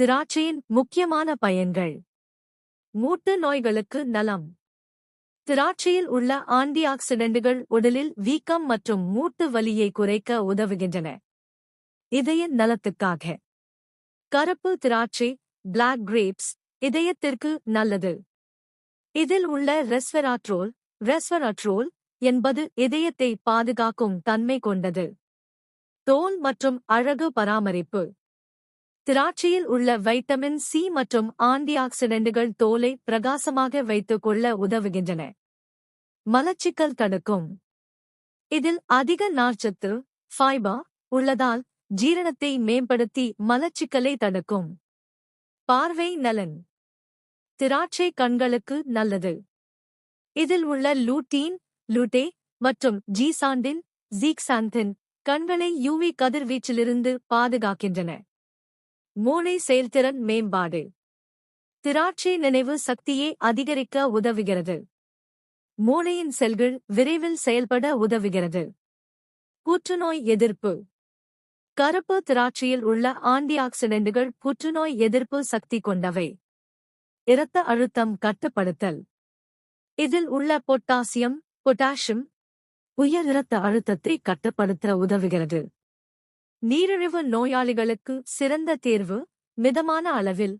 திராட்சையின் முக்கியமான பயன்கள். மூட்டு நோய்களுக்கு நலம். திராட்சையில் உள்ள ஆன்டிஆக்சிடென்ட்டுகள் உடலில் வீக்கம் மற்றும் மூட்டு வலியை குறைக்க உதவுகின்றன. இதய நலத்துக்காக. கருப்பு திராட்சை பிளாக் கிரேப்ஸ் இதயத்திற்கு நல்லது. இதில் உள்ள ரெஸ்வெராட்ரோல் ரெஸ்வெராட்ரோல் என்பது இதயத்தை பாதுகாக்கும் தன்மை கொண்டது. தோல் மற்றும் அழகு பராமரிப்பு. திராட்சையில் உள்ள வைட்டமின் சி மற்றும் ஆன்டிஆக்சிடென்ட்டுகள் தோலை பிரகாசமாக வைத்துக் கொள்ள உதவுகின்றன. மலச்சிக்கல் தடுக்கும். இதில் அதிக நார்ச்சத்து ஃபைபர் உள்ளதால் ஜீரணத்தை மேம்படுத்தி மலச்சிக்கலை தடுக்கும். பார்வை நலன். திராட்சை கண்களுக்கு நல்லது. இதில் உள்ள லூட்டீன் லூட்டே மற்றும் ஜீசாண்டின் ஜீக்சாந்தின் கண்களை யூவி கதிர்வீச்சிலிருந்து பாதுகாக்கின்றன. மூளை செயல்திறன் மேம்பாடு. திராட்சை நினைவு சக்தியை அதிகரிக்க உதவுகிறது. மூளையின் செல்கள் விரைவில் செயல்பட உதவுகிறது. புற்றுநோய் எதிர்ப்பு. கருப்பு திராட்சையில் உள்ள ஆன்டிஆக்சிடென்ட்டுகள் புற்றுநோய் எதிர்ப்பு சக்தி கொண்டவை. இரத்த அழுத்தம் கட்டுப்படுத்தல். இதில் உள்ள பொட்டாசியம் பொட்டாசியம் உயர் இரத்த அழுத்தத்தை கட்டுப்படுத்த உதவுகிறது. நீரிழிவு நோயாளிகளுக்கு சிறந்த தேர்வு மிதமான அளவில்.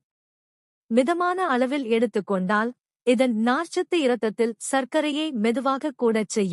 மிதமான அளவில் எடுத்துக்கொண்டால் இதன் நார்ச்சத்து இரத்தத்தில் சர்க்கரையை மெதுவாக கூடச் செய்யும்.